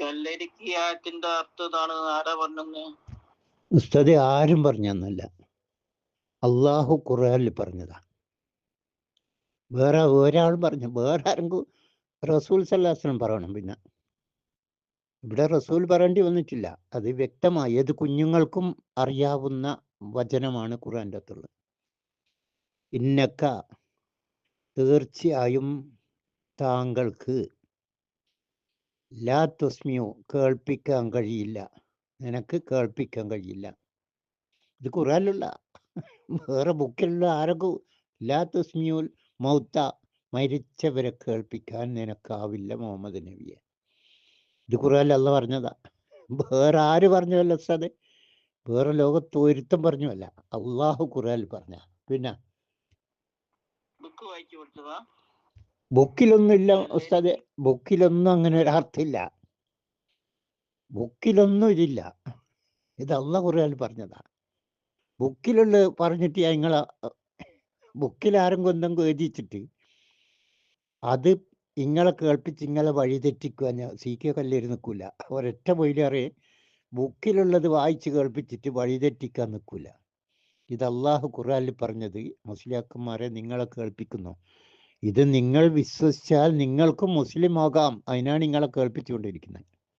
കല്ലരിക്ക് ആറ്റിന്റെ ആരാ പറഞ്ഞെന്ന്? ഉസ്താദ് ആരും പറഞ്ഞല്ല അള്ളാഹു ഖുറാനിൽ പറഞ്ഞതാ. വേറെ ഒരാൾ പറഞ്ഞു. വേറെ ആരെങ്കിലും റസൂൽ സല്ലാസ്ലം പറയണം പിന്നെ. ഇവിടെ റസൂൽ പറയേണ്ടി വന്നിട്ടില്ല. അത് വ്യക്തമായി ഏത് കുഞ്ഞുങ്ങൾക്കും അറിയാവുന്ന വചനമാണ് ഖുറാന്റെ അകത്തുള്ളത്. ഇന്നക്ക തീർച്ചയായും താങ്കൾക്ക് ലാ തുസ്മിയു കേൾപ്പിക്കാൻ കഴിയില്ല. നിനക്ക് കേൾപ്പിക്കാൻ കഴിയില്ല. ഇത് ഖുറാനിലുള്ള വേറെ ബുക്കിലുള്ള ആരൊക്കെ ലാ തുസ്മിയുൽ മൗത്ത മരിച്ചവരെ കേൾപ്പിക്കാൻ നിനക്കാവില്ല മുഹമ്മദ് നബിയെ. ഇത് ഖുറാനിൽ അല്ല പറഞ്ഞതാ. വേറെ ആര് പറഞ്ഞതല്ല സാദ് വേറെ ലോകത്ത് ഒരുത്തം പറഞ്ഞല്ല അള്ളാഹു ഖുറാനിൽ പറഞ്ഞ പിന്നെ? ബുക്ക് വായിച്ചു കൊടുത്തതാ. ബുക്കിലൊന്നും ഉസ്താദ്. ബുക്കിലൊന്നും അങ്ങനെ ഒരു അർത്ഥമില്ല. ബുക്കിലൊന്നും ഇതില്ല. ഇത് അള്ള ഖുർആനിൽ പറഞ്ഞതാ. ബുക്കിലുള്ള പറഞ്ഞിട്ട് ഞങ്ങൾ ബുക്കിൽ ആരും എന്തെങ്കിലും എഴുതിച്ചിട്ട് അത് ഇങ്ങളെ കേൾപ്പിച്ച് ഇങ്ങളെ വഴി തെറ്റിക്കുവാൻ സി കെ കല്ലേരി നിൽക്കൂല ഒരൊറ്റ മൊയിലേറെ ബുക്കിലുള്ളത് വായിച്ച് കേൾപ്പിച്ചിട്ട് വഴി തെറ്റിക്കാൻ നിൽക്കൂല ഇത് അള്ളാഹു ഖുർആനിൽ പറഞ്ഞത് മുസ്ലിയാക്കന്മാരെ നിങ്ങളെ കേൾപ്പിക്കുന്നു. ഇത് നിങ്ങൾ വിശ്വസിച്ചാൽ നിങ്ങൾക്കും മുസ്ലിം ആകാം. അതിനാണ് നിങ്ങളെ കേൾപ്പിച്ചുകൊണ്ടിരിക്കുന്നത്.